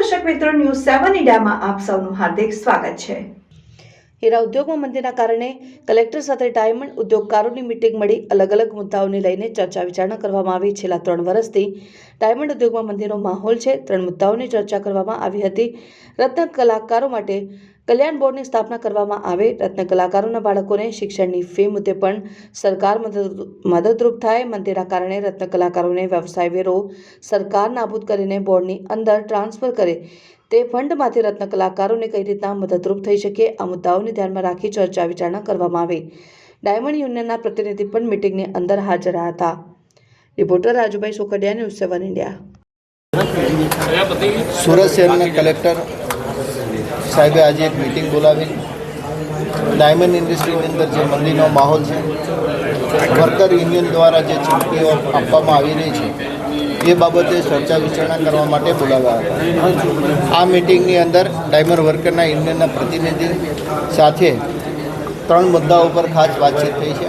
મિત્રો ન્યૂઝ સેવન ઇન્ડિયામાં આપ સૌનું હાર્દિક સ્વાગત છે. હીરા ઉદ્યોગમાં મંદીના કારણે કલેક્ટર સાથે ડાયમંડ ઉદ્યોગકારોની મિટિંગ મળી. અલગ અલગ મુદ્દાઓને લઈને ચર્ચા વિચારણા કરવામાં આવી. છેલ્લા ત્રણ વર્ષથી ડાયમંડ ઉદ્યોગમાં મંદીનો માહોલ છે. ત્રણ મુદ્દાઓની ચર્ચા કરવામાં આવી હતી. રત્ન કલાકારો માટે કલ્યાણ બોર્ડની સ્થાપના કરવામાં આવે, રત્ન કલાકારોના બાળકોને શિક્ષણની ફી મુદ્દે પણ સરકાર મદદરૂપ થાય. મંદિરના કારણે રત્ન કલાકારોને વ્યવસાય વેરો સરકાર નાબૂદ કરીને બોર્ડની અંદર ટ્રાન્સફર કરે. તે ફંડમાંથી રત્ન કલાકારોને કઈ રીતના મદદરૂપ થઈ શકે, આ મુદ્દાઓને ધ્યાનમાં રાખી ચર્ચા વિચારણા કરવામાં આવે. ડાયમંડ યુનિયનના પ્રતિનિધિ પણ મિટિંગની અંદર હાજર હતા. Reporter Rajubhai Sokadiya, news seven India. Surat શહેરના કલેક્ટર સાહેબે આજે એક મિટિંગ બોલાવી. ડાયમંડ ઇન્ડસ્ટ્રીની અંદર જે મંદીનો માહોલ છે વર્કર યુનિયન દ્વારા જે ચીમકીઓ આપવામાં આવી રહી છે, એ બાબતે ચર્ચા વિચારણા કરવા માટે બોલાવ્યા હતા. આ મિટિંગની અંદર ડાયમંડ વર્કરના યુનિયનના પ્રતિનિધિ સાથે ત્રણ મુદ્દાઓ પર ખાસ વાતચીત થઈ છે.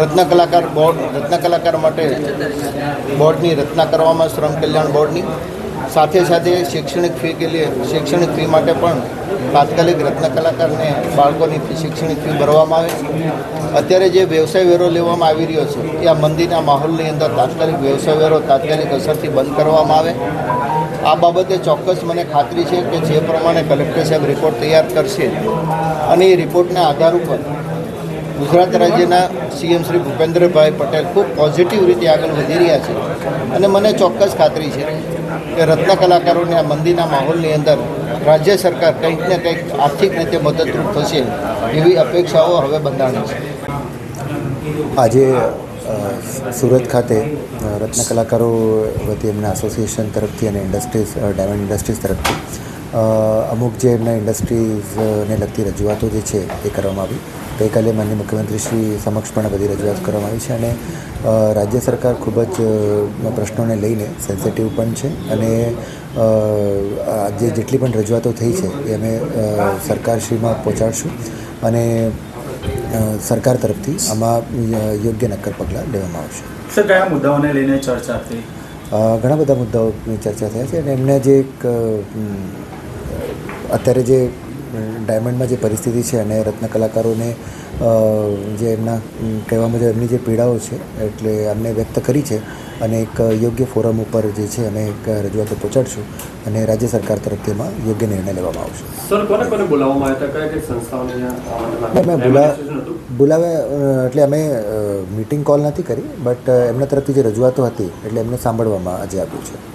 રત્ન કલાકાર બોર્ડ રત્ન કલાકાર માટે બોર્ડની રચના કરવામાં, શ્રમ કલ્યાણ બોર્ડની સાથે સાથે શૈક્ષણિક ફી કે લીએ શૈક્ષણિક ફી માટે પણ તાત્કાલિક રત્ન કલાકારને બાળકોની શૈક્ષણિક ફી ભરવામાં આવે અત્યારે જે વ્યવસાય વેરો લેવામાં આવી રહ્યો છે, એ આ મંદીના માહોલની અંદર તાત્કાલિક વ્યવસાય વેરો તાત્કાલિક અસરથી બંધ કરવામાં આવે. આ બાબતે ચોક્કસ મને ખાતરી છે કે જે પ્રમાણે કલેક્ટર સાહેબ રિપોર્ટ તૈયાર કરશે અને એ રિપોર્ટના આધાર ઉપર ગુજરાત રાજ્યના સીએમ શ્રી ભૂપેન્દ્રભાઈ પટેલ ખૂબ પોઝિટિવ રીતે આગળ વધી રહ્યા છે. અને મને ચોક્કસ ખાતરી છે કે રત્ન કલાકારોને આ મંદિરના માહોલની અંદર રાજ્ય સરકાર કંઈક ને કંઈક આર્થિક રીતે મદદરૂપ થશે એવી અપેક્ષાઓ હવે બંધાણી છે. આજે સુરત ખાતે રત્ન કલાકારો વતી એમના એસોસિએશન તરફથી અને ઇન્ડસ્ટ્રીઝ ડાયમંડ ઇન્ડસ્ટ્રીઝ તરફથી અમુક જે એમના ઇન્ડસ્ટ્રીઝને લગતી રજૂઆતો જે છે એ કરવામાં આવી. ગઈકાલે માનનીય મુખ્યમંત્રી શ્રી સમક્ષ પણ બધી રજૂઆત કરવામાં આવી છે અને રાજ્ય સરકાર ખૂબ જ પ્રશ્નોને લઈને સેન્સિટિવ પણ છે અને આજે જેટલી પણ રજૂઆતો થઈ છે એ અમે સરકારશ્રીમાં પહોંચાડશું અને સરકાર તરફથી આમાં યોગ્ય નક્કર પગલાં લેવામાં આવશે. સર કયા મુદ્દાઓને લઈને ચર્ચા થઈ? ઘણા બધા મુદ્દાઓની ચર્ચા થયા છે અને એમને જે એક અત્યારે જે ડાયમંડમાં જે પરિસ્થિતિ છે અને રત્ન કલાકારોને જે એમના કહેવા મુજબ એમની જે પીડાઓ છે એટલે અમને વ્યક્ત કરી છે અને એક યોગ્ય ફોરમ ઉપર જે છે અમે એક રજૂઆતો પહોંચાડશું અને રાજ્ય સરકાર તરફથી એમાં યોગ્ય નિર્ણય લેવામાં આવશે. સર કોને કોને બોલાવવામાં આવ્યા હતા? કયા બોલા બોલાવ્યા એટલે અમે મિટિંગ કોલ નથી કરી બટ એમના તરફથી જે રજૂઆતો હતી એટલે એમને સાંભળવામાં આજે આપ્યું છે.